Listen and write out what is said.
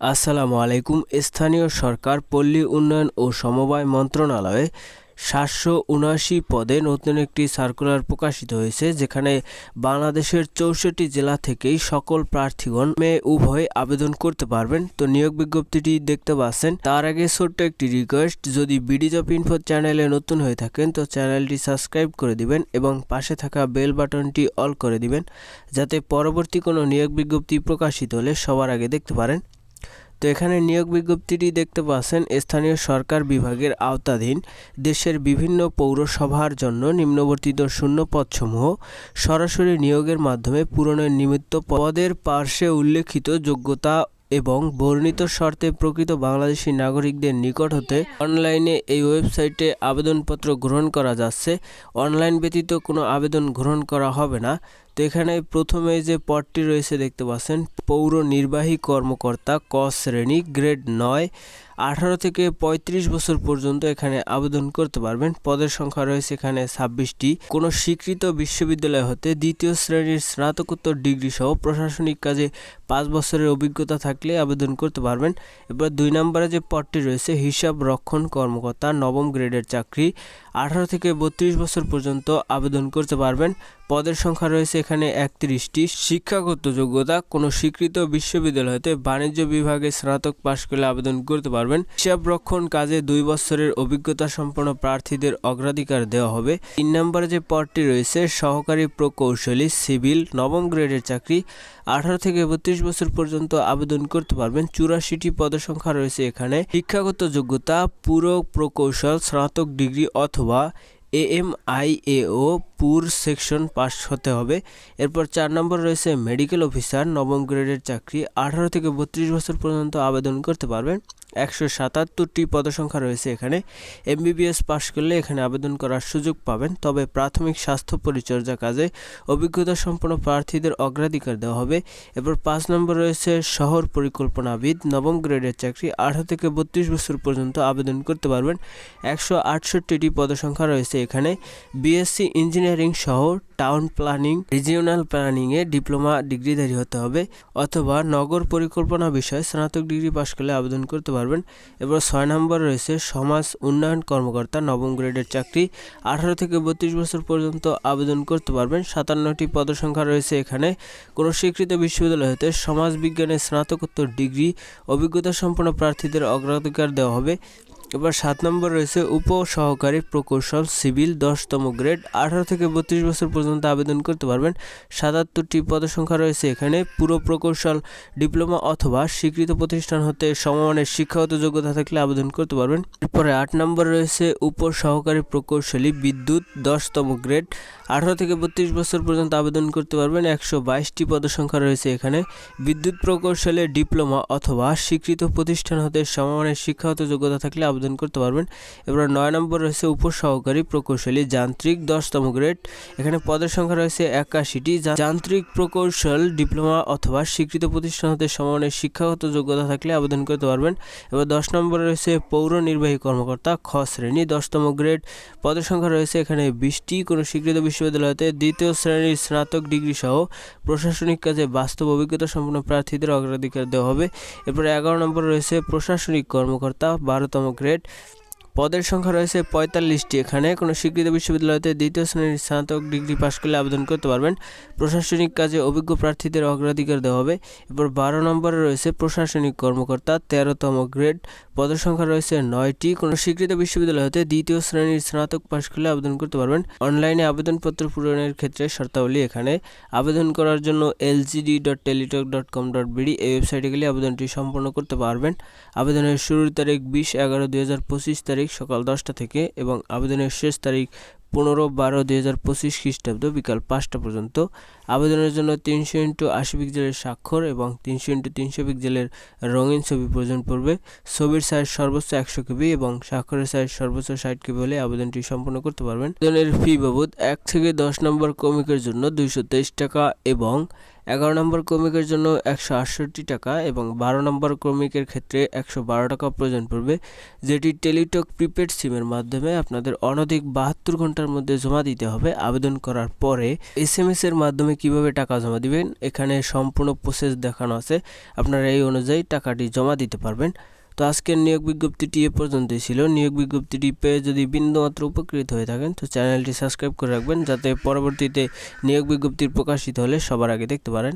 আসসালামু আলাইকুম। স্থানীয় সরকার, পল্লী উন্নয়ন ও সমবায় মন্ত্রণালয়ে সাতশো উনআশি পদে নতুন একটি সার্কুলার প্রকাশিত হয়েছে, যেখানে বাংলাদেশের চৌষট্টি জেলা থেকেই সকল প্রার্থীগণ মেয়ে উভয় আবেদন করতে পারবেন। তো নিয়োগ বিজ্ঞপ্তিটি দেখতে পাচ্ছেন। তার আগে ছোট্ট একটি রিকোয়েস্ট যদি বিডি জব ইনফো চ্যানেলে নতুন হয়ে থাকেন, তো চ্যানেলটি সাবস্ক্রাইব করে দিবেন এবং পাশে থাকা বেল বাটনটি অল করে দিবেন, যাতে পরবর্তী কোনো নিয়োগ বিজ্ঞপ্তি প্রকাশিত হলে সবার আগে দেখতে পারেন। তো এখানে নিয়োগ বিজ্ঞপ্তিটি দেখতে পাচ্ছেন, স্থানীয় সরকার বিভাগের আওতাধীন দেশের বিভিন্ন পৌরসভার জন্য নিম্নবর্তিত শূন্য পদসমূহ সরাসরি নিয়োগের মাধ্যমে পূরণের নিমিত্ত পদের পার্শ্বে উল্লেখিত যোগ্যতা এবং বর্ণিত শর্তে প্রকৃত বাংলাদেশি নাগরিকদের নিকট হতে অনলাইনে এই ওয়েবসাইটে আবেদনপত্র গ্রহণ করা যাচ্ছে। অনলাইন ব্যতীত কোনো আবেদন গ্রহণ করা হবে না। তো এখানে প্রথমে যে পদটি রয়েছে দেখতে পাচ্ছেন, পৌর নির্বাহী কর্মকর্তা ক শ্রেণি, গ্রেড নয়। আঠারো থেকে ৩৫ বছর পর্যন্ত এখানে আবেদন করতে পারবেন। পদের সংখ্যা রয়েছে এখানে ছাব্বিশটি। কোনো স্বীকৃত বিশ্ববিদ্যালয় হতে দ্বিতীয় শ্রেণির স্নাতকোত্তর ডিগ্রি সহ প্রশাসনিক কাজে পাঁচ বছরের অভিজ্ঞতা থাকলে আবেদন করতে পারবেন। এবার দুই নম্বরে যে পদটি রয়েছে, হিসাব রক্ষণ কর্মকর্তা, নবম গ্রেডের চাকরি। আঠারো থেকে বত্রিশ বছর পর্যন্ত আবেদন করতে পারবেন। পদের সংখ্যা রয়েছে এখানে একত্রিশটি। শিক্ষাগত যোগ্যতা, কোনো স্বীকৃত বিশ্ববিদ্যালয় হতে বাণিজ্য বিভাগে স্নাতক পাশ করলে আবেদন করতে পারবেন। হিসাব রক্ষণ কাজে দুই বছরের অভিজ্ঞতা সম্পন্ন প্রার্থীদের অগ্রাধিকার দেওয়া হবে। তিন নম্বরে যে পদটি রয়েছে, সহকারী প্রকৌশলী, সিভিল, নবম গ্রেডের চাকরি, আঠারো থেকে বত্রিশ বছর পর্যন্ত আবেদন করতে পারবেন। চুরাশিটি পদের সংখ্যা রয়েছে এখানে। শিক্ষাগত যোগ্যতা, পুরো প্রকৌশল, স্নাতক ডিগ্রি অথবা এএমআইএও পুর সেকশন পাস হতে হবে। এরপর চার নম্বর রয়েছে মেডিকেল অফিসার, নবম গ্রেডের চাকরি, আঠারো থেকে বত্রিশ বছর পর্যন্ত আবেদন করতে পারবেন। একশো সাতাত্তরটি পদসংখ্যা রয়েছে এখানে। এমবিবিএস পাশ করলে এখানে আবেদন করার সুযোগ পাবেন। তবে প্রাথমিক স্বাস্থ্য পরিচর্যা কাজে অভিজ্ঞতা সম্পন্ন প্রার্থীদের অগ্রাধিকার দেওয়া হবে। এবার পাঁচ নম্বর রয়েছে শহর পরিকল্পনাবিদ। নবম গ্রেডের চাকরি আঠারো থেকে বত্রিশ বছর পর্যন্ত আবেদন করতে পারবেন। একশো আটষট্টিটি পদসংখ্যা রয়েছে এখানে। বিএসসি ইঞ্জিনিয়ারিং সহ টাউন প্ল্যানিং, রিজিওনাল প্ল্যানিংয়ে ডিপ্লোমা ডিগ্রিধারী হতে হবে অথবা নগর পরিকল্পনা বিষয়ে স্নাতক ডিগ্রি পাশ করলে আবেদন করতে পারবেন। এবার ছয় নম্বর রয়েছে সমাজ উন্নয়ন কর্মকর্তা, নবম গ্রেডের চাকরি। আঠারো থেকে বত্রিশ বছর পর্যন্ত আবেদন করতে পারবেন। সাতান্নটি পদসংখ্যা রয়েছে এখানে। কোনো স্বীকৃত বিশ্ববিদ্যালয় হতে সমাজ বিজ্ঞানে স্নাতকোত্তর ডিগ্রি অভিজ্ঞতা সম্পন্ন প্রার্থীদের অগ্রাধিকার দেওয়া হবে। এবার সাত নম্বর রয়েছে উপ সহকারী প্রকৌশল, সিভিল, দশতম গ্রেড। আঠারো থেকে বত্রিশ বছর পর্যন্ত আবেদন করতে পারবেন। সাতাত্তরটি পদসংখ্যা রয়েছে এখানে। পুরো প্রকৌশল ডিপ্লোমা অথবা স্বীকৃত প্রতিষ্ঠান হতে সমমানের শিক্ষাগত যোগ্যতা থাকলে আবেদন করতে পারবেন। এরপরে আট নম্বর রয়েছে উপ সহকারী প্রকৌশলী বিদ্যুৎ, দশতম গ্রেড। আঠারো থেকে বত্রিশ বছর পর্যন্ত আবেদন করতে পারবেন। একশো বাইশটি পদসংখ্যা রয়েছে এখানে। বিদ্যুৎ প্রকৌশলে ডিপ্লোমা অথবা স্বীকৃত প্রতিষ্ঠান হতে সমমানের শিক্ষাগত যোগ্যতা থাকলে আবেদন করতে পারবেন। এবার নয় নম্বর রয়েছে উপসহকারী প্রকৌশলী, যান্ত্রিক দশতম গ্রেড। এখানে পদের সংখ্যা রয়েছে একাশিটি। যান্ত্রিক প্রকৌশল, ডিপ্লোমা অথবা স্বীকৃত প্রতিষ্ঠান হতে সমানের শিক্ষাগত যোগ্যতা থাকলে আবেদন করতে পারবেন। এবার দশ নম্বরে রয়েছে পৌর নির্বাহী কর্মকর্তা, খ শ্রেণি, দশতম গ্রেড। পদের সংখ্যা রয়েছে এখানে বিশটি। কোনো স্বীকৃত বিশ্ববিদ্যালয়তে দ্বিতীয় শ্রেণির স্নাতক ডিগ্রি সহ প্রশাসনিক কাজে বাস্তব অভিজ্ঞতা সম্পন্ন প্রার্থীদের অগ্রাধিকার দেওয়া হবে। এরপরে এগারো নম্বর রয়েছে প্রশাসনিক কর্মকর্তা, বারোতম গ্রেড। it. পদের সংখ্যা রয়েছে পঁয়তাল্লিশটি। এখানে কোনো স্বীকৃত বিশ্ববিদ্যালয়তে দ্বিতীয় শ্রেণির স্নাতক ডিগ্রি পাশ করলে আবেদন করতে পারবেন। প্রশাসনিক কাজে অভিজ্ঞ প্রার্থীদের অগ্রাধিকার দেওয়া হবে। এরপর বারো নম্বরে রয়েছে প্রশাসনিক কর্মকর্তা, তেরোতম গ্রেড। পদের সংখ্যা রয়েছে নয়টি। কোনো স্বীকৃত বিশ্ববিদ্যালয় হতে দ্বিতীয় শ্রেণির স্নাতক পাশ করলে আবেদন করতে পারবেন। অনলাইনে আবেদনপত্র পূরণের ক্ষেত্রে শর্তাবলী এখানে। আবেদন করার জন্য LGD dot Teletalk dot com dot BD এই ওয়েবসাইটে গেলে আবেদনটি সম্পন্ন করতে পারবেন। আবেদনের শুরুর তারিখ বিশ এগারো দুই হাজার পঁচিশ তারিখ সকাল দশটা থেকে এবং আবেদনের শেষ তারিখ পনেরো বারো দুই হাজার পঁচিশ খ্রিস্টাব্দ বিকাল পাঁচটা পর্যন্ত। আবেদনের জন্য তিনশো ইন্টু আশি পিক্সেলের স্বাক্ষর এবং তিনশো ইন্টু তিনশো পিক্সেলের রঙিন ছবি প্রয়োজন পড়বে ছবির সাইজ সর্বোচ্চ একশো কেবি এবং স্বাক্ষরের সাইজ সর্বোচ্চ ষাট কেবি হলে আবেদনটি সম্পন্ন করতে পারবেন। আবেদনের ফি বাবদ এক থেকে দশ নম্বর কমিকের জন্য দুইশো তেইশ টাকা এবং এগারো নম্বর ক্রমিকের জন্য একশো আটষট্টি টাকা এবং বারো নম্বর ক্রমিকের ক্ষেত্রে একশো বারো টাকা প্রয়োজন পড়বে, যেটি টেলিটক প্রিপেড সিমের মাধ্যমে আপনাদের অনধিক বাহাত্তর ঘণ্টার মধ্যে জমা দিতে হবে। আবেদন করার পরে এস এম এস এর মাধ্যমে কীভাবে টাকা জমা দিবেন, এখানে সম্পূর্ণ প্রসেস দেখানো আছে। আপনারা এই অনুযায়ী টাকাটি জমা দিতে পারবেন। তো আজকের নিয়োগ বিজ্ঞপ্তিটি এ পর্যন্তই ছিল। নিয়োগ বিজ্ঞপ্তিটি পেয়ে যদি বিন্দুমাত্র উপকৃত হয়ে থাকেন, তো চ্যানেলটি সাবস্ক্রাইব করে রাখবেন, যাতে পরবর্তীতে নিয়োগ বিজ্ঞপ্তির প্রকাশিত হলে সবার আগে দেখতে পারেন।